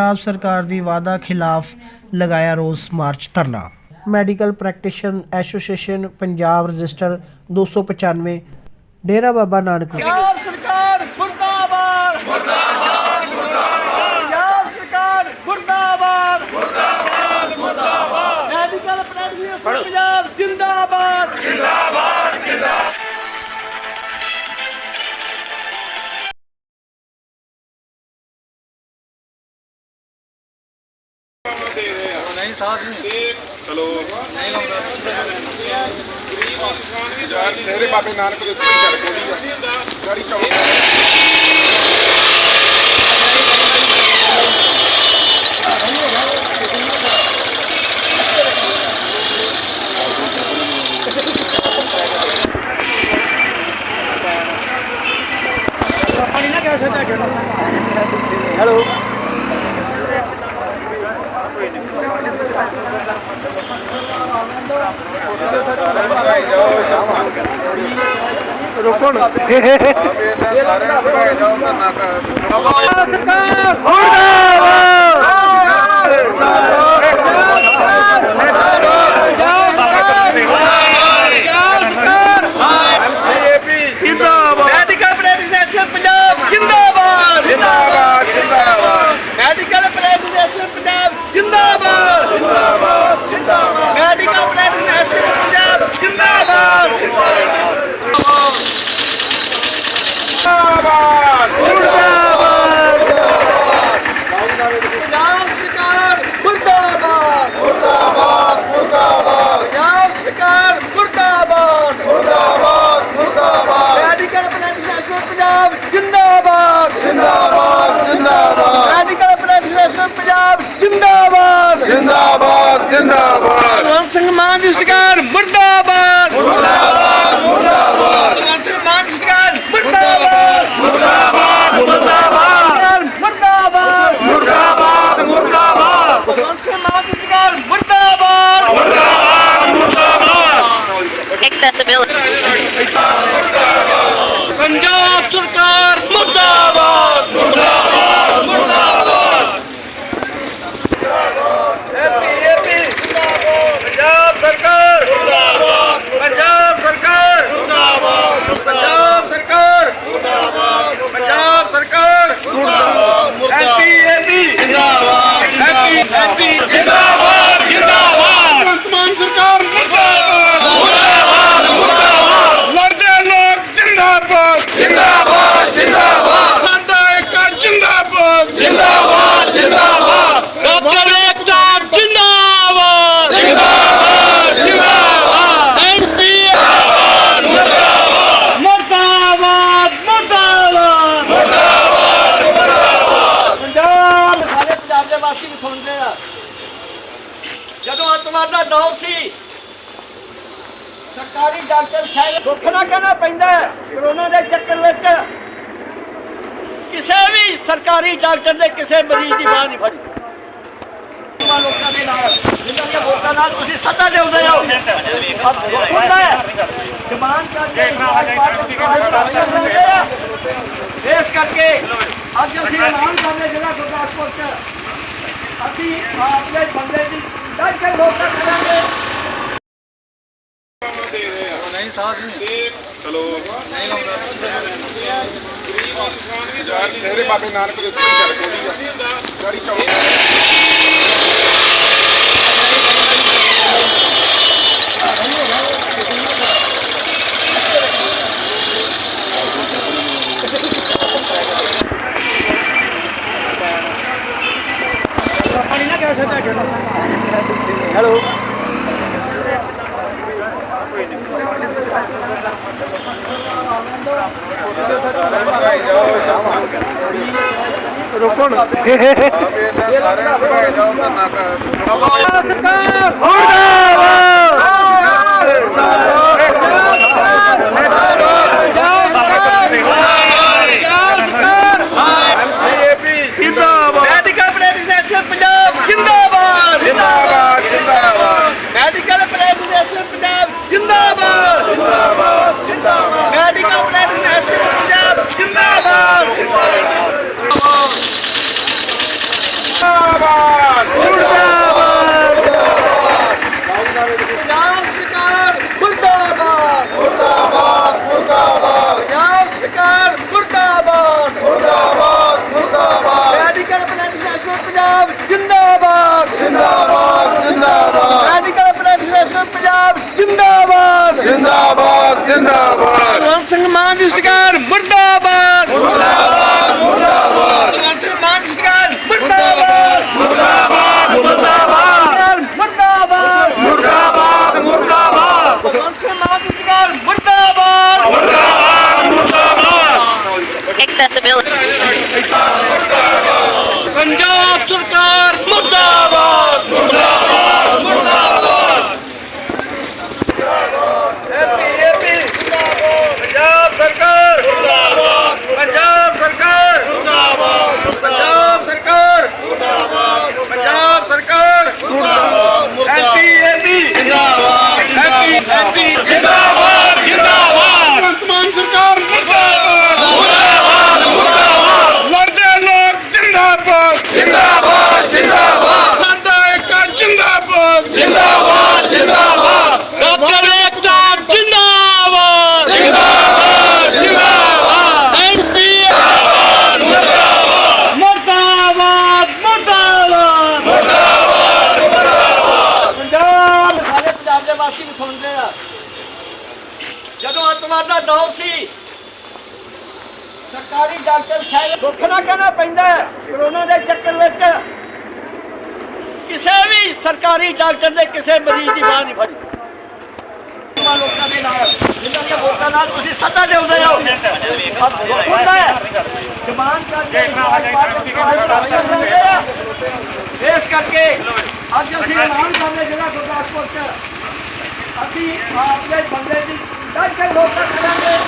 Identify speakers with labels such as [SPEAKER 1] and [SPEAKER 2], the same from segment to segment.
[SPEAKER 1] ਪੰਜਾਬ ਸਰਕਾਰ ਦੀ ਵਾਅਦਾ ਖਿਲਾਫ ਲਗਾਇਆ ਰੋਸ ਮਾਰਚ ਧਰਨਾ। Medical practitioner association Punjab register 295 Dera Baba Nanak.
[SPEAKER 2] Punjab ਸਰਕਾਰ ਮੁਰਦਾਬਾਦ ਮੁਰਦਾਬਾਦ ਮੁਰਦਾਬਾਦ ਪੰਜਾਬ ਸਰਕਾਰ ਮੁਰਦਾਬਾਦ ਮੁਰਦਾਬਾਦ ਮੁਰਦਾਬਾਦ ਮੈਡੀਕਲ ਪ੍ਰੈਕਟਿਸ ਪੰਜਾਬ ਜਿੰਦਾਬਾਦ।
[SPEAKER 3] ਨਹੀਂ ਸਾਥ ਨਹੀਂ।
[SPEAKER 4] ਚਲੋ
[SPEAKER 3] ਨਹੀਂ ਲਾਉਂਦਾ।
[SPEAKER 4] ਯਾਰ ਤੇਰੇ ਬਾਬੇ ਨਾਨਕ ਦੇ ਉੱਤੇ ਚੱਲ ਆ। ਗਾੜੀ ਚੌਕ
[SPEAKER 3] ਰੁਕੋ ਨਾ ਸਾਰੇ ਭਗਾਏ ਜਾਓ ਧਰਨਾ ਕਰ
[SPEAKER 2] ਸਰਕਾਰ
[SPEAKER 3] ਜਿੰਦਾਬਾਦ
[SPEAKER 2] ਮੈਡੀਕਲ ਪ੍ਰੈਕਟਿਸ ਪੰਜਾਬ ਜਿੰਦਾਬਾਦ
[SPEAKER 3] ਜਿੰਦਾਬਾਦ ਜਿੰਦਾਬਾਦ
[SPEAKER 2] ਮੈਡੀਕਲ ਪ੍ਰੈਕਟਿਸ ਪੰਜਾਬ ਜਿੰਦਾਬਾਦ ਜਿੰਦਾਬਾਦ ਜਿੰਦਾਬਾਦ ਮੈਡੀਕਲ ਪ੍ਰੈਕਟਿਸ ਪੰਜਾਬ ਜਿੰਦਾਬਾਦ ਪੰਜਾਬ ਸਰਕਾਰ ਮੁਰਦਾਬਾਦ ਮੁਰਦਾਬਾਦ ਮੁਰਦਾਬਾਦ ਪੰਜਾਬ ਸਰਕਾਰ ਮੁਰਦਾਬਾਦ ਮੁਰਦਾਬਾਦ ਮੁਰਦਾਬਾਦ ਮੈਡੀਕਲ ਪ੍ਰੈਕਟਿਸ ਪੰਜਾਬ ਜਿੰਦਾਬਾਦ ਜਿੰਦਾਬਾਦ ਜਿੰਦਾਬਾਦ ਮੈਡੀਕਲ ਪ੍ਰੈਕਟਿਸ ਪੰਜਾਬ ਜਿੰਦਾਬਾਦ।
[SPEAKER 3] ਜਿੰਦਾਬਾਦ ਜਿੰਦਾਬਾਦ।
[SPEAKER 2] ਭਗਵੰਤ ਸਿੰਘ ਮਾਨ ਦੀ ਸਰਕਾਰ ਮੁਰਦਾਬਾਦ। ਮੁਰਦਾਬਾਦ ਮੁਰਦਾਬਾਦ ਭਗਵੰਤ ਸਿੰਘ ਮਾਨ ਦੀ ਸਰਕਾਰ ਮੁਰਦਾਬਾਦ ਮੁਰਦਾਬਾਦ ਮੁਰਦਾਬਾਦ ਮੁਰਦਾਬਾਦ ਮੁਰਦਾਬਾਦ ਮੁਰਦਾਬਾਦ ਭਗਵੰਤ ਸਿੰਘ ਮਾਨ ਦੀ ਸਰਕਾਰ ਮੁਰਦਾਬਾਦ
[SPEAKER 5] accessibility.
[SPEAKER 2] ਪੰਜਾਬ ਸਰਕਾਰ ਮੁਰਦਾਬਾਦ ਮੁਰਦਾਬਾਦ ਮੁਰਦਾਬਾਦ ਪੰਜਾਬ ਸਰਕਾਰ ਮੁਰਦਾਬਾਦ ਪੰਜਾਬ ਸਰਕਾਰ ਮੁਰਦਾਬਾਦ ਪੰਜਾਬ ਸਰਕਾਰ ਮੁਰਦਾਬਾਦ ਪੰਜਾਬ ਸਰਕਾਰ ਮੁਰਦਾਬਾਦ ਐਮਪੀ ਐਮਪੀ ਜਿੰਦਾਬਾਦ ਐਮਪੀ ਐਮਪੀ ਜਿੰਦਾਬਾਦ ਜਿੰਦਾਬਾਦ ਵਰਤਮਾਨ ਸਰਕਾਰ ਮੁਰਦਾਬਾਦ ਮੁਰਦਾਬਾਦ ਮੁਰਦਾਬਾਦ ਲੜਦੇ ਲੋਕ ਜਿੰਦਾਬਾਦ ਜਿੰਦਾਬਾਦ ਜਿੰਦਾਬਾਦ ਸਾਡਾ ਇੱਕ ਜਿੰਦਾਬਾਦ ਜਿੰਦਾਬਾਦ ਜਿੰਦਾਬਾਦ ਡਾਕਟਰ ਏਕਤਾ ਜਿੰਦਾਬਾਦ ਜਿੰਦਾਬਾਦ ਜਿੰਦਾਬਾਦ ਐਮਪੀ ਮੁਰਦਾਬਾਦ ਮੁਰਦਾਬਾਦ ਮੁਰਦਾਬਾਦ ਪੰਜਾਬ ਸਾਰੇ ਪੰਜਾਬ ਦੇ ਵਾਸੀ ਵੀ ਸੁਣਦੇ ਆ ਜਦੋਂ ਅੱਤਵਾਦ ਦਾ ਦੌਰ ਸੀ ਸਰਕਾਰੀ ਡਾਕਟਰ ਸਾਹਿਬ ਦੁੱਖ ਨਾ ਕਹਿਣਾ ਪੈਂਦਾ ਹੈ। ਕਰੋਨਾ ਦੇ ਚੱਕਰ ਵਿੱਚ ਕਿਸੇ ਵੀ ਸਰਕਾਰੀ ਡਾਕਟਰ ਦੇ ਕਿਸੇ ਮਰੀਜ਼ ਦੀ ਬਾਹ ਨਹੀਂ ਫੜੀ। ਆਮ ਲੋਕਾਂ ਦੇ ਨਾਲ ਜਿਨ੍ਹਾਂ ਦੇ ਵੋਟਾਂ ਨਾਲ ਤੁਸੀਂ ਸੱਤਾ ਦੇਉਂਦੇ ਹੋ ਦੁੱਖ ਹੁੰਦਾ ਹੈ। ਜ਼ਮਾਨ ਕਰਕੇ ਇਸ ਕਰਕੇ ਅੱਜ ਅਸੀਂ ਐਲਾਨ ਕਰਦੇ ਜ਼ਿਲ੍ਹਾ ਗੁਰਦਾਸਪੁਰ ਚ। ਅਸੀਂ ਆਪਣੇ ਬੰਦੇ ਦੀ ਡਰ ਕੇ ਵੋਟਾਂ ਕਰਾਂਗੇ
[SPEAKER 3] ਨਹੀਂ ਸਾਥ ਨਹੀਂ।
[SPEAKER 4] ਚਲੋ।
[SPEAKER 3] ਨਹੀਂ ਲਾਉਂਦਾ।
[SPEAKER 4] ਯਾਰ ਤੇਰੇ ਬਾਬੇ ਨਾਨਕ ਦੇ ਉੱਤੇ ਚੱਲ ਆ ਗਾੜੀ ਚੌਕ
[SPEAKER 2] ਹੈਲੋ।
[SPEAKER 3] ਭਗਾਏ ਜਾਓ
[SPEAKER 2] ਰੁਕੋ ਸਰਕਾਰ!
[SPEAKER 3] ਜਿੰਦਾਬਾਦ
[SPEAKER 2] ਮੈਡੀਕਲ ਪ੍ਰੈਕਟਿਸ ਪੰਜਾਬ ਜਿੰਦਾਬਾਦ
[SPEAKER 3] ਜਿੰਦਾਬਾਦ ਜਿੰਦਾਬਾਦ
[SPEAKER 2] ਮੈਡੀਕਲ ਪ੍ਰੈਕਟਿਸ ਪੰਜਾਬ ਜਿੰਦਾਬਾਦ ਜਿੰਦਾਬਾਦ ਜਿੰਦਾਬਾਦ ਮੈਡੀਕਲ ਪ੍ਰੈਕਟਿਸ ਪੰਜਾਬ ਜਿੰਦਾਬਾਦ
[SPEAKER 6] ਮੁਰਦਾਬਾਦ ਮੁਰਦਾਬਾਦ
[SPEAKER 2] ਪੰਜਾਬ ਸਰਕਾਰ ਮੁਰਦਾਬਾਦ ਮੁਰਦਾਬਾਦ ਮੁਰਦਾਬਾਦ ਪੰਜਾਬ ਸਰਕਾਰ ਮੁਰਦਾਬਾਦ ਮੁਰਦਾਬਾਦ ਮੁਰਦਾਬਾਦ ਮੈਡੀਕਲ ਪ੍ਰੈਕਟੀਸ਼ਨਰ ਪੰਜਾਬ ਜਿੰਦਾਬਾਦ ਜਿੰਦਾਬਾਦ। ਮੈਡੀਕਲ ਪ੍ਰੈਕਟੀਸ਼ਨਰ ਪੰਜਾਬ ਜਿੰਦਾਬਾਦ।
[SPEAKER 6] ਜਿੰਦਾਬਾਦ ਜਿੰਦਾਬਾਦ।
[SPEAKER 2] ਭਗਵੰਤ ਸਿੰਘ ਮਾਨ ਦੀ ਸਰਕਾਰ ਮੁਰਦਾਬਾਦ। ਮੁਰਦਾਬਾਦ ਮੁਰਦਾਬਾਦ। ਭਗਵੰਤ ਸਿੰਘ ਮਾਨ ਦੀ ਸਰਕਾਰ ਮੁਰਦਾਬਾਦ। ਮੁਰਦਾਬਾਦ ਮੁਰਦਾਬਾਦ। ਮੁਰਦਾਬਾਦ ਮੁਰਦਾਬਾਦ। ਮੁਰਦਾਬਾਦ ਭਗਵੰਤ ਸਿੰਘ ਮਾਨ ਦੀ ਸਰਕਾਰ ਮੁਰਦਾਬਾਦ।
[SPEAKER 5] Accessibility.
[SPEAKER 2] ਪੰਜਾਬ ਸਰਕਾਰ ਮੁਰਦਾਬਾਦ ਮੁਰਦਾਬਾਦ ਮੁਰਦਾਬਾਦ
[SPEAKER 6] ਪੰਜਾਬ ਸਰਕਾਰ ਮੁਰਦਾਬਾਦ ਪੰਜਾਬ ਸਰਕਾਰ ਮੁਰਦਾਬਾਦ ਪੰਜਾਬ ਸਰਕਾਰ ਮੁਰਦਾਬਾਦ ਪੰਜਾਬ ਸਰਕਾਰ ਮੁਰਦਾਬਾਦ ਐਮਪੀ ਐਮਪੀ ਜਿੰਦਾਬਾਦ ਐਮਪੀ ਐਮਪੀ ਜਿੰਦਾਬਾਦ ਜਿੰਦਾਬਾਦ ਵਰਤਮਾਨ ਸਰਕਾਰ ਮੁਰਦਾਬਾਦ ਮੁਰਦਾਬਾਦ ਮੁਰਦਾਬਾਦ ਲੜਦੇ ਲੋਕ ਜਿੰਦਾਬਾਦ ਜਿੰਦਾਬਾਦ ਜਿੰਦਾਬਾਦ ਸਾਡਾ ਇੱਕ ਜਿੰਦਾਬਾਦ ਜਿੰਦਾਬਾਦ ਜਿੰਦਾਬਾਦ
[SPEAKER 2] ਡਾਕਟਰ ਏਕਤਾ ਜਿੰਦਾਬਾਦ
[SPEAKER 6] ਜਿੰਦਾਬਾਦ ਜਿੰਦਾਬਾਦ
[SPEAKER 2] ਐਮਪੀ ਮੁਰਦਾਬਾਦ ਮੁਰਦਾਬਾਦ ਮੁਰਦਾਬਾਦ ਪੰਜਾਬ ਸਾਰੇ ਪੰਜਾਬ ਦੇ ਵਾਸੀ ਵੀ ਸੁਣਦੇ ਆ ਜਦੋਂ ਅੱਤਵਾਦ ਦਾ ਦੌਰ ਸੀ ਸਰਕਾਰੀ ਡਾਕਟਰ ਸਾਹਿਬ ਦੁੱਖ ਨਾ ਕਹਿਣਾ ਪੈਂਦਾ ਹੈ। ਕਰੋਨਾ ਦੇ ਚੱਕਰ ਵਿੱਚ ਕਿਸੇ ਵੀ ਸਰਕਾਰੀ ਡਾਕਟਰ ਦੇ ਕਿਸੇ ਮਰੀਜ਼ ਦੀ ਬਾਹ ਨਹੀਂ ਫੜੀ। ਉਹਨਾਂ ਲੋਕਾਂ ਦੇ ਨਾਲ ਜਿਨ੍ਹਾਂ ਦੀਆਂ ਵੋਟਾਂ ਨਾਲ ਤੁਸੀਂ ਸੱਤਾ ਦੇ ਆਉਂਦੇ ਹੋ। ਹੁੰਦਾ ਹੈ ਜ਼ਬਾਨ ਕਰਕੇ ਇਸ ਕਰਕੇ ਅੱਜ ਅਸੀਂ ਐਲਾਨ ਕਰਦੇ ਜਿਹੜਾ ਗੁਰਦਾਸਪੁਰ ਚ ਅਸੀਂ ਆਪਣੇ ਬੰਦੇ ਦੀ ਡਰ ਕੇ ਵੋਟਾਂ ਕਰਾਂਗੇ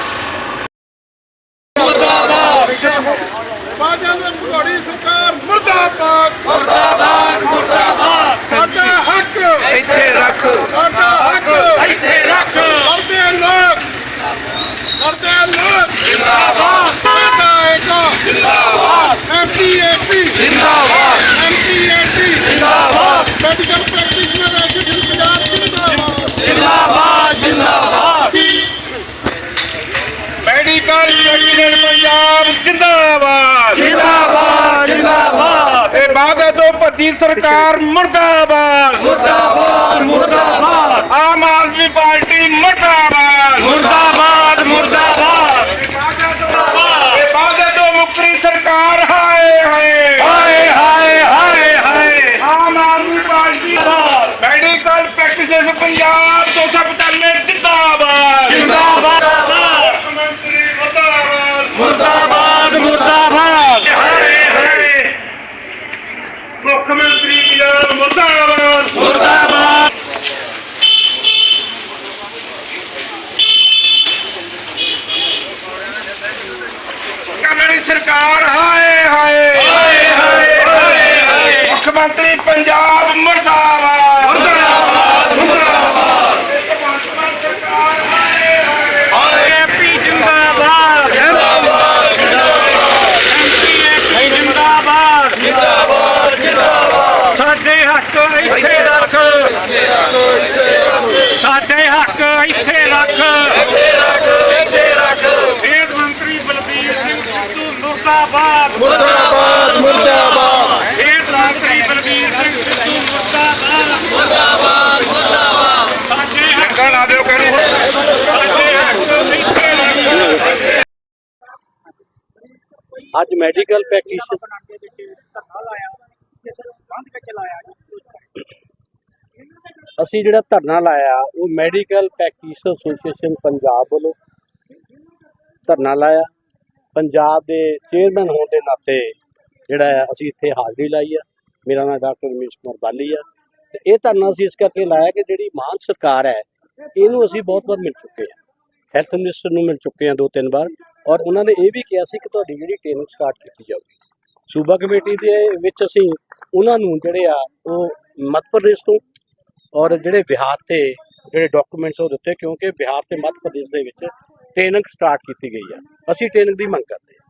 [SPEAKER 4] ਬਾਜਾਂ ਦੇ ਭਗੌੜੀ ਸਰਕਾਰ ਮੁਰਦਾਬਾਦ
[SPEAKER 6] ਮੁਰਦਾਬਾਦ ਮੁਰਦਾਬਾਦ
[SPEAKER 4] ਸਾਡਾ ਹੱਕ
[SPEAKER 6] ਇੱਥੇ ਰੱਖ
[SPEAKER 4] ਸਾਡਾ ਹੱਕ
[SPEAKER 6] ਇੱਥੇ ਰੱਖ
[SPEAKER 4] ਕਰਦੇ ਲੋਕ ਕਰਦੇ ਲੋਕ
[SPEAKER 6] ਜਿੰਦਾਬਾਦ
[SPEAKER 4] ਸਾਡਾ ਇੱਕ
[SPEAKER 6] ਜਿੰਦਾਬਾਦ
[SPEAKER 4] ਐਮਪੀ ਐਮਪੀ
[SPEAKER 6] ਜਿੰਦਾਬਾਦ
[SPEAKER 4] ਐਮਪੀ ਐਮਪੀ
[SPEAKER 6] ਜਿੰਦਾਬਾਦ
[SPEAKER 4] ਮੈਡੀਕਲ ਪ੍ਰੈਕਟੀਸ਼ਨਰ ਐਸੋਸੀਏਸ਼ਨ ਪੰਜਾਬ ਜਿੰਦਾਬਾਦ
[SPEAKER 6] ਜਿੰਦਾਬਾਦ ਜਿੰਦਾਬਾਦ ਮੈਡੀਕਲ ਪ੍ਰੈਕਟੀਸ਼ਨਰ ਪੰਜਾਬ ਜਿੰਦਾਬਾਦ ਜਿੰਦਾਬਾਦ ਜਿੰਦਾਬਾਦ ਇਹ ਬਾਗਾ ਤੋਂ ਭੱਜੀ ਸਰਕਾਰ ਮੁਰਦਾਬਾਦ। ਮੁਰਦਾਬਾਦ ਮੁਰਦਾਬਾਦ। ਆਮ ਆਦਮੀ ਪਾਰਟੀ ਮੁਰਦਾਬਾਦ ਮੁਰਦਾਬਾਦ ਇਹ ਬਾਗਾ ਤੋਂ ਮੁਕਰੀ ਸਰਕਾਰ ਹਾਏ ਹਾਏ ਹਾਏ ਹਾਏ ਹਾਏ ਹਾਏ ਆਮ ਆਦਮੀ ਪਾਰਟੀ ਪ੍ਰੈਕਟੀਸ਼ਨਰ ਪੰਜਾਬ 295 ਜਿੰਦਾਬਾਦ ਜਿੰਦਾਬਾਦ ਮੁੱਖ ਮੰਤਰੀ ਮੁਰਦਾਬਾਦ ਮੁਰਦਾਬਾਦ ਮੁਰਦਾਬਾਦ। ਹਾਏ ਹਾਏ ਮੁੱਖ ਮੰਤਰੀ ਪੰਜਾਬ ਮੁਰਦਾਬਾਦ। ਮੁਰਦਾਬਾਦ। ਸਰਕਾਰ ਹਾਏ ਹਾਏ ਹਾਏ। ਹਾਏ ਹਾਏ ਹਾਏ। ਮੁੱਖ ਮੰਤਰੀ ਪੰਜਾਬ ਮੁਰਦਾਬਾਦ। ਮੁਰਦਾਬਾਦ। ਮੁਰਦਾਬਾਦ ਮੁਰਦਾਬਾਦ। ਖੇਡ ਮੰਤਰੀ ਬਲਬੀਰ ਸਿੰਘ ਸਿੱਧੂ ਮੁਰਦਾਬਾਦ। ਮੁਰਦਾਬਾਦ ਮੁਰਦਾਬਾਦ। ਸਾਡੇ ਹੱਕ ਲਾ ਦਿਓ ਕਰੀ ਸਾਡੇ ਹੱਕ
[SPEAKER 7] ਅੱਜ ਮੈਡੀਕਲ ਪ੍ਰੈਕਟੀਸ਼ਨਰ ਅਸੀਂ ਜਿਹੜਾ ਧਰਨਾ ਲਾਇਆ ਉਹ ਮੈਡੀਕਲ ਪ੍ਰੈਕਟੀਸ਼ਨਰ ਐਸੋਸੀਏਸ਼ਨ ਪੰਜਾਬ ਵੱਲੋਂ ਧਰਨਾ ਲਾਇਆ। ਪੰਜਾਬ ਦੇ ਚੇਅਰਮੈਨ ਹੋਣ ਦੇ ਨਾਤੇ ਜਿਹੜਾ ਅਸੀਂ ਇੱਥੇ ਹਾਜ਼ਰੀ ਲਾਈ ਆ। ਮੇਰਾ ਨਾਮ ਡਾਕਟਰ ਰਮੇਸ਼ ਕੁਮਾਰ ਬਾਲੀ ਆ। ਤੇ ਇਹ ਧਰਨਾ ਅਸੀਂ ਇਸ ਕਰਕੇ ਲਾਇਆ ਕਿ ਜਿਹੜੀ ਮਾਨ ਸਰਕਾਰ ਹੈ, ਇਹਨੂੰ ਅਸੀਂ ਬਹੁਤ ਵਾਰ ਮਿਲ ਚੁੱਕੇ ਆ। ਹੈਲਥ ਮਿਨਿਸਟਰ ਨੂੰ ਮਿਲ ਚੁੱਕੇ ਆ ਦੋ ਤਿੰਨ ਵਾਰ ਔਰ ਉਹਨਾਂ ਨੇ ਇਹ ਵੀ ਕਿਹਾ ਸੀ ਕਿ ਤੁਹਾਡੀ ਜਿਹੜੀ ਟ੍ਰੇਨਿੰਗ ਸਟਾਰਟ ਕੀਤੀ ਜਾਊਗੀ। ਸੂਬਾ ਕਮੇਟੀ ਦੇ ਵਿੱਚ ਅਸੀਂ ਉਹਨਾਂ ਨੂੰ ਜਿਹੜੇ ਆ, ਉਹ ਮੱਧ ਪ੍ਰਦੇਸ਼ ਤੋਂ ਔਰ ਜਿਹੜੇ ਬਿਹਾਰ ਤੇ ਜਿਹੜੇ ਡਾਕੂਮੈਂਟਸ ਉਹ ਦਿੱਤੇ ਕਿਉਂਕਿ ਬਿਹਾਰ ਤੇ ਮੱਧ ਪ੍ਰਦੇਸ਼ ਦੇ ਵਿੱਚ ਟ੍ਰੇਨਿੰਗ ਸਟਾਰਟ ਕੀਤੀ ਗਈ ਆ। ਅਸੀਂ ਟ੍ਰੇਨਿੰਗ ਦੀ ਮੰਗ ਕਰਦੇ ਹਾਂ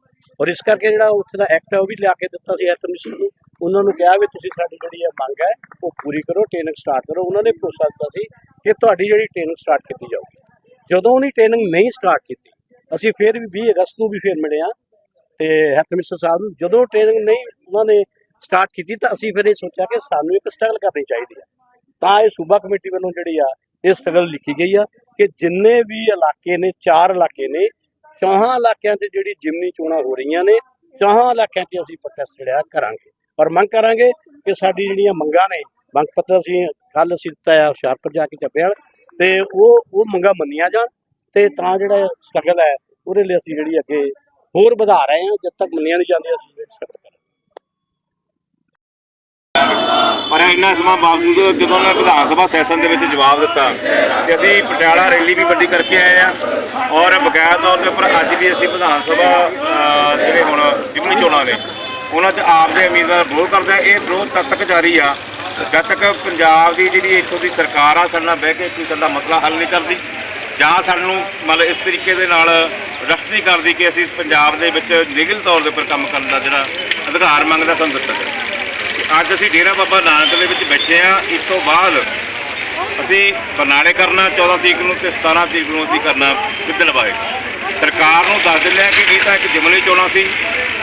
[SPEAKER 7] ਔਰ ਇਸ ਕਰਕੇ ਜਿਹੜਾ ਉੱਥੇ ਦਾ ਐਕਟ ਹੈ ਉਹ ਵੀ ਲਿਆ ਕੇ ਦਿੱਤਾ ਸੀ ਹੈਲਥ ਮਿਨਿਸਟਰ ਨੂੰ। ਉਹਨਾਂ ਨੂੰ ਕਿਹਾ ਵੀ ਤੁਸੀਂ ਸਾਡੀ ਜਿਹੜੀ ਇਹ ਮੰਗ ਹੈ, ਉਹ ਪੂਰੀ ਕਰੋ, ਟ੍ਰੇਨਿੰਗ ਸਟਾਰਟ ਕਰੋ। ਉਹਨਾਂ ਨੇ ਭਰੋਸਾ ਦਿੱਤਾ ਸੀ ਕਿ ਤੁਹਾਡੀ ਜਿਹੜੀ ਟ੍ਰੇਨਿੰਗ ਸਟਾਰਟ ਕੀਤੀ ਜਾਊਗੀ। ਜਦੋਂ ਉਹਨੀ ਟ੍ਰੇਨਿੰਗ ਨਹੀਂ ਸਟਾਰਟ ਕੀਤੀ, ਅਸੀਂ ਫਿਰ ਵੀ 20 ਅਗਸਤ ਨੂੰ ਵੀ ਫਿਰ ਮਿਲੇ ਹਾਂ। ਤੇ ਹੈਲਥ ਮਿਨਿਸਟਰ ਸਾਹਿਬ ਨੂੰ ਜਦੋਂ ਟ੍ਰੇਨਿੰਗ ਨਹੀਂ ਉਹਨਾਂ ਨੇ ਸਟਾਰਟ ਕੀਤੀ, ਤਾਂ ਅਸੀਂ ਫਿਰ ਇਹ ਸੋਚਿਆ ਕਿ ਸਾਨੂੰ ਇੱਕ ਸਟਰਗਲ ਕਰਨੀ ਚਾਹੀਦੀ ਹੈ ਤਾਂ ਇਹ ਸੂਬਾ ਕਮੇਟੀ ਵੱਲੋਂ ਜਿਹੜੀ ਆ, ਇਹ ਸਟਰਗਲ ਲਿਖੀ ਗਈ ਆ। ਕਿ ਜਿੰਨੇ ਵੀ ਇਲਾਕੇ ਨੇ, ਚਾਰ ਇਲਾਕੇ ਨੇ, ਚੌਹਾਂ ਇਲਾਕਿਆਂ 'ਚ ਜਿਹੜੀ ਜਿਮਨੀ ਚੋਣਾਂ ਹੋ ਰਹੀਆਂ ਨੇ, ਚੌਹਾਂ ਇਲਾਕਿਆਂ 'ਚ ਅਸੀਂ ਪ੍ਰੋਟੈਸਟ ਜਿਹੜਾ ਕਰਾਂਗੇ। ਔਰ ਮੰਗ ਕਰਾਂਗੇ ਕਿ ਸਾਡੀ ਜਿਹੜੀਆਂ ਮੰਗਾਂ ਨੇ, ਮੰਗ ਪੱਤਰ ਅਸੀਂ ਕੱਲ ਅਸੀਂ ਦਿੱਤਾ ਆ ਹੁਸ਼ਿਆਰਪੁਰ ਜਾ ਕੇ ਚੱਪਿਆ ਤੇ ਉਹ ਉਹ ਮੰਗਾਂ ਮੰਨੀਆਂ ਜਾਣ ਤੇ ਤਾਂ ਜਿਹੜਾ ਸਟਰਗਲ ਹੈ, ਉਹਦੇ ਲਈ ਅਸੀਂ ਜਿਹੜੀ ਅੱਗੇ ਹੋਰ ਵਧਾ ਰਹੇ ਹਾਂ, ਜਦ ਤੱਕ ਮੰਨੀਆਂ ਨਹੀਂ ਜਾਂਦੀਆਂ, ਅਸੀਂ ਸਟਰਗਲ ਕਰਾਂਗੇ
[SPEAKER 3] ਪਰ ਇੰਨਾ ਸਮਾਂ ਬਾਵਜੂਦ ਜਦੋਂ ਉਹਨਾਂ ਵਿਧਾਨ ਸਭਾ ਸੈਸ਼ਨ ਦੇ ਵਿੱਚ ਜਵਾਬ ਦਿੱਤਾ ਕਿ ਅਸੀਂ ਪਟਿਆਲਾ ਰੈਲੀ ਵੀ ਵੱਡੀ ਕਰਕੇ ਆਏ ਆ ਔਰ ਬਕਾਇਆ ਤੌਰ ਦੇ ਉੱਪਰ ਅੱਜ ਵੀ ਅਸੀਂ ਵਿਧਾਨ ਸਭਾ ਜਿਹੜੇ ਹੁਣ ਜਿਮਨੀ ਚੋਣਾਂ ਨੇ, ਉਹਨਾਂ 'ਚ ਆਪ ਦੇ ਉਮੀਦਵਾਰ ਵਿਰੋਧ ਕਰਦੇ ਆ। ਇਹ ਵਿਰੋਧ ਤਦ ਤੱਕ ਜਾਰੀ ਆ ਜਦ ਤੱਕ ਪੰਜਾਬ ਦੀ ਜਿਹੜੀ ਇੱਥੋਂ ਦੀ ਸਰਕਾਰ ਆ, ਸਾਡੇ ਨਾਲ ਬਹਿ ਕੇ ਕੋਈ ਸਾਡਾ ਮਸਲਾ ਹੱਲ ਨਹੀਂ ਕਰਦੀ ਜਾਂ ਸਾਨੂੰ ਮਤਲਬ ਇਸ ਤਰੀਕੇ ਦੇ ਨਾਲ ਰਫਤ ਨਹੀਂ ਕਰਦੀ ਕਿ ਅਸੀਂ ਪੰਜਾਬ ਦੇ ਵਿੱਚ ਲੀਗਲ ਤੌਰ ਦੇ ਉੱਪਰ ਕੰਮ ਕਰਨ ਦਾ ਜਿਹੜਾ ਅਧਿਕਾਰ ਮੰਗਦਾ, ਸਾਨੂੰ ਦਿੱਤਾ ਜਾਵੇ। ਅੱਜ ਅਸੀਂ ਡੇਰਾ ਬਾਬਾ ਨਾਨਕ ਦੇ ਵਿੱਚ ਬੈਠੇ ਆ ਇਸ ਤੋਂ ਬਾਅਦ ਅਸੀਂ ਬਰਨਾਲੇ ਕਰਨਾ 14 ਤਰੀਕ ਨੂੰ ਤੇ 17 ਤਰੀਕ ਨੂੰ ਅਸੀਂ ਕਰਨਾ ਗਿੱਦੜ ਬਾਏ ਸਰਕਾਰ ਨੂੰ ਦੱਸ ਦਿੰਦੇ ਆ ਕਿ ਇਹ ਤਾਂ ਇੱਕ ਜਮਲੀ ਚੋਣਾਂ ਸੀ।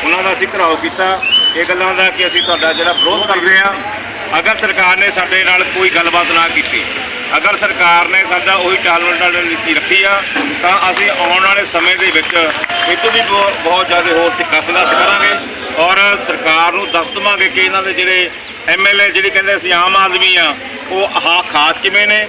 [SPEAKER 3] ਉਹਨਾਂ ਦਾ ਅਸੀਂ ਘਰਾਓ ਕੀਤਾ। ਇਹ ਗੱਲਾਂ ਦਾ ਕਿ ਅਸੀਂ ਤੁਹਾਡਾ ਜਿਹੜਾ ਵਿਰੋਧ ਕਰਦੇ ਆ ਅਗਰ ਸਰਕਾਰ ਨੇ ਸਾਡੇ ਨਾਲ ਕੋਈ ਗੱਲਬਾਤ ਨਾ ਕੀਤੀ, ਅਗਰ ਸਰਕਾਰ ਨੇ ਸਾਡਾ ਉਹੀ ਟਾਲਮਟਲ ਨੀਤੀ ਰੱਖੀ ਆ, ਤਾਂ ਅਸੀਂ ਆਉਣ ਵਾਲੇ ਸਮੇਂ ਦੇ ਵਿੱਚ ਇਹ ਤੋਂ ਵੀ ਬਹੁ- ਬਹੁਤ ਜ਼ਿਆਦਾ ਹੋਰ ਤਿੱਖਾ ਸੰਘਰਸ਼ ਕਰਾਂਗੇ। ਔਰ ਸਰਕਾਰ ਨੂੰ ਦੱਸ ਦਵਾਂਗੇ ਕਿ ਇਹਨਾਂ ਦੇ ਜਿਹੜੇ ਐਮਐਲਏ ਜਿਹੜੇ ਕਹਿੰਦੇ ਅਸੀਂ ਆਮ ਆਦਮੀ ਆ, ਉਹ ਆਹ ਖਾਸ ਕਿਵੇਂ ਨੇ?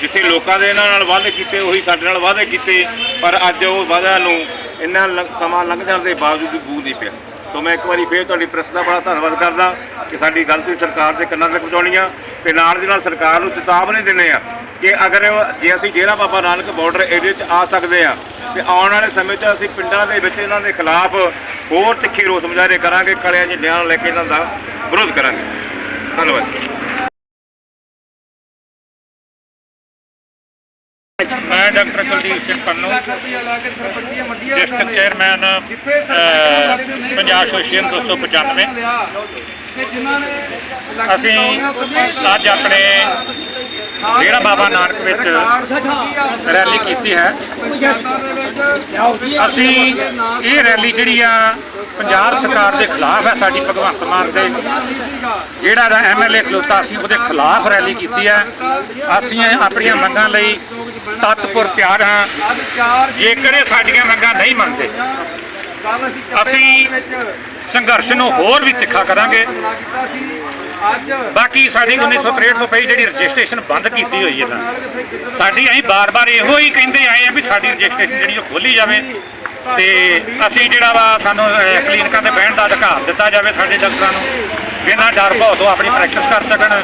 [SPEAKER 3] ਜਿੱਥੇ ਲੋਕਾਂ ਦੇ ਇਹਨਾਂ ਨਾਲ ਵਾਅਦੇ ਕੀਤੇ, ਉਹੀ ਸਾਡੇ ਨਾਲ ਵਾਅਦੇ ਕੀਤੇ, ਪਰ ਅੱਜ ਉਹ ਵਾਅਦਿਆਂ ਨੂੰ ਇੰਨਾ ਲੰਘ- ਸਮਾਂ ਲੰਘ ਜਾਣ ਦੇ ਬਾਵਜੂਦ ਵੀ ਬੂ ਨਹੀਂ ਪਿਆ ਸੋ ਮੈਂ ਇੱਕ ਵਾਰੀ ਫੇਰ ਤੁਹਾਡੀ ਪ੍ਰੈਸ ਦਾ ਬੜਾ ਧੰਨਵਾਦ ਕਰਦਾ ਕਿ ਸਾਡੀ ਗਲਤੀ ਸਰਕਾਰ ਦੇ ਕੰਨਾਂ ਤੱਕ ਪਹੁੰਚਾਉਣੀ ਆ ਤੇ ਨਾਲ ਦੀ ਨਾਲ ਸਰਕਾਰ ਨੂੰ ਚੇਤਾਵਨੀ ਦਿੰਦੇ ਆ ਕਿ ਅਗਰ ਜੇ ਅਸੀਂ ਡੇਰਾ ਬਾਬਾ ਨਾਨਕ ਬਾਰਡਰ ਏਰੀਆ 'ਚ ਆ ਸਕਦੇ ਆ ਤੇ ਆਉਣ ਵਾਲੇ ਸਮੇਂ 'ਚ ਅਸੀਂ ਪਿੰਡਾਂ ਦੇ ਵਿੱਚ ਇਹਨਾਂ ਦੇ ਖਿਲਾਫ ਹੋਰ ਤਿੱਖੇ ਰੋਸ ਮੁਜ਼ਾਹਰੇ ਕਰਾਂਗੇ ਕਲਿਆਂ ਝੰਡਿਆਂ ਨੂੰ ਲੈ ਕੇ ਇਹਨਾਂ ਦਾ ਵਿਰੋਧ ਕਰਾਂਗੇ। ਧੰਨਵਾਦ।
[SPEAKER 8] ਮੈਂ doctor Kuldeep Singh Pannu, district chairman Punjab association 295 ਅਸੀਂ ਅੱਜ ਆਪਣੇ ਡੇਰਾ ਬਾਬਾ ਨਾਨਕ ਵਿੱਚ ਰੈਲੀ ਕੀਤੀ ਹੈ। ਅਸੀਂ ਇਹ ਰੈਲੀ ਜਿਹੜੀ ਆ ਪੰਜਾਬ ਸਰਕਾਰ ਦੇ ਖਿਲਾਫ ਹੈ, ਸਾਡੀ ਭਗਵੰਤ ਮਾਨ ਦੇ। ਜਿਹੜਾ ਦਾ ਐਮਐਲਏ ਖਲੋਤਾ ਸੀ ਉਹਦੇ ਖਿਲਾਫ ਰੈਲੀ ਕੀਤੀ ਹੈ। ਅਸੀਂ ਆਪਣੀਆਂ ਮੰਗਾਂ ਲਈ ਤਤਪੁਰ ਤਿਆਰ ਹਾਂ। ਜੇਕਰ ਇਹ ਸਾਡੀਆਂ ਮੰਗਾਂ ਨਹੀਂ ਮੰਨਦੇ, ਅਸੀਂ ਸੰਘਰਸ਼ ਨੂੰ ਹੋਰ ਵੀ ਤਿੱਖਾ ਕਰਾਂਗੇ। ਬਾਕੀ ਸਾਡੀ 1963 ਤੋਂ ਪਈ ਜਿਹੜੀ ਰਜਿਸਟ੍ਰੇਸ਼ਨ ਬੰਦ ਕੀਤੀ ਹੋਈ ਹੈ ਤਾਂ, ਸਾਡੀ ਅਸੀਂ ਬਾਰ-ਬਾਰ ਇਹੋ ਹੀ ਕਹਿੰਦੇ ਆਏ ਆ ਵੀ ਸਾਡੀ ਰਜਿਸਟ੍ਰੇਸ਼ਨ ਜਿਹੜੀ ਉਹ ਖੋਲੀ ਜਾਵੇ ਤੇ ਅਸੀਂ ਜਿਹੜਾ ਵਾ ਸਾਨੂੰ ਕਲੀਨਿਕਾਂ ਤੇ ਬਹਿਣ ਦਾ ਅਧਿਕਾਰ ਦਿੱਤਾ ਜਾਵੇ ਸਾਡੇ ਡਾਕਟਰਾਂ ਨੂੰ। ਬਿਨਾਂ ਡਰ ਭੌ ਤੋਂ ਆਪਣੀ ਪ੍ਰੈਕਟਿਸ ਕਰ ਸਕਣ।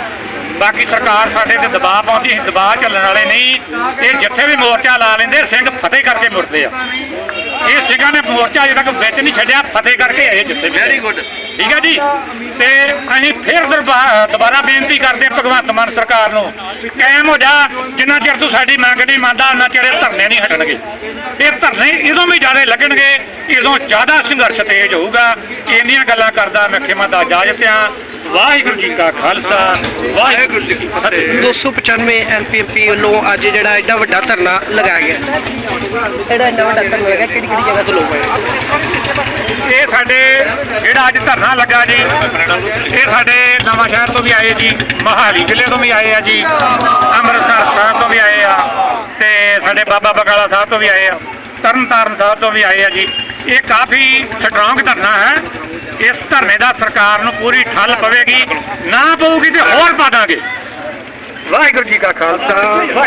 [SPEAKER 8] ਬਾਕੀ ਸਰਕਾਰ ਸਾਡੇ ਤੇ ਦਬਾਅ ਪਾਉਂਦੀ ਹੈ ਦਬਾਅ ਚੱਲਣ ਵਾਲੇ ਨਹੀਂ। ਇਹ ਜਿੱਥੇ ਵੀ ਮੋਰਚਾ ਲਾ ਲੈਂਦੇ ਸਿੰਘ ਫਤਿਹ ਕਰਕੇ ਮੁੜਦੇ ਆ। ਇਹ ਸਿੰਘਾਂ ਨੇ ਮੋਰਚਾ ਅਜੇ ਤੱਕ ਵਿੱਚ ਨਹੀਂ ਛੱਡਿਆ ਫਤਿਹ ਕਰਕੇ ਆਏ ਜਿੱਥੇ ਵੈਰੀ ਗੁੱਡ ਠੀਕ ਹੈ ਜੀ? ਤੇ ਅਸੀਂ ਫਿਰ ਦੁਬਾਰਾ ਬੇਨਤੀ ਕਰਦੇ ਭਗਵੰਤ ਮਾਨ ਸਰਕਾਰ ਨੂੰ ਕਾਇਮ ਹੋ ਜਾ ਜਿੰਨਾ ਚਿਰ ਤੂੰ ਸਾਡੀ ਮੰਗ ਨਹੀਂ ਮੰਨਦਾ ਉਹਨਾਂ ਚਿਰ ਇਹ ਧਰਨੇ ਨਹੀਂ ਹਟਣਗੇ। ਇਹ ਧਰਨੇ ਇਦੋਂ ਵੀ ਜ਼ਿਆਦਾ ਲੱਗਣਗੇ ਇਦੋਂ ਜ਼ਿਆਦਾ ਸੰਘਰਸ਼ ਤੇਜ਼ ਹੋਊਗਾ। ਇੰਨੀਆਂ ਗੱਲਾਂ ਕਰਦਾ ਮੈਂ ਖਿਮਾ ਦਾ ਇਜਾਜ਼ਤ ਆ ਵਾਹਿਗੁਰੂ ਜੀ ਕਾ ਖਾਲਸਾ ਵਾਹਿਗੁਰੂ ਜੀ ਕੀ ਫਤਿਹ।
[SPEAKER 1] 295 ਐਮਪੀਪੀ ਵੱਲੋਂ ਅੱਜ ਜਿਹੜਾ ਐਡਾ ਵੱਡਾ ਧਰਨਾ ਲਗਾਇਆ ਗਿਆ। ਜਿਹੜਾ ਐਡਾ ਵੱਡਾ ਧਰਨਾ ਲਗਾਇਆ ਕਿਹੜੀ ਕਿਹੜੀ ਜਗ੍ਹਾ ਤੋਂ ਲੋਕ ਆਏ?
[SPEAKER 8] ਇਹ ਸਾਡੇ ਜਿਹੜਾ ਅੱਜ ਧਰਨਾ ਲੱਗਾ ਜੀ ਇਹ ਸਾਡੇ ਨਵਾਂ ਸ਼ਹਿਰ ਤੋਂ ਵੀ ਆਏ ਜੀ ਮਹਾਲੀ ਜ਼ਿਲ੍ਹੇ ਤੋਂ ਵੀ ਆਏ ਆ ਜੀ ਅੰਮ੍ਰਿਤਸਰ ਸਾਹਿਬ ਤੋਂ ਵੀ ਆਏ ਆ ਤੇ ਸਾਡੇ ਬਾਬਾ ਬਕਾਲਾ ਸਾਹਿਬ ਤੋਂ ਵੀ ਆਏ ਆ। ਤਰਨਤਾਰਨ ਸਾਹਿਬ ਤੋਂ ਵੀ ਆਏ ਆ ਜੀ। ਇਹ ਕਾਫੀ ਸਟਰੋਂਗ ਧਰਨਾ ਹੈ। ਇਸ ਧਰਨੇ ਦਾ ਸਰਕਾਰ ਨੂੰ ਪੂਰੀ ਠੱਲ ਪਵੇਗੀ। ਨਾ ਪਊਗੀ ਤੇ ਹੋਰ ਪਾ ਦਾਂਗੇ। ਵਾਹਿਗੁਰੂ ਜੀ ਕਾ ਖਾਲਸਾ।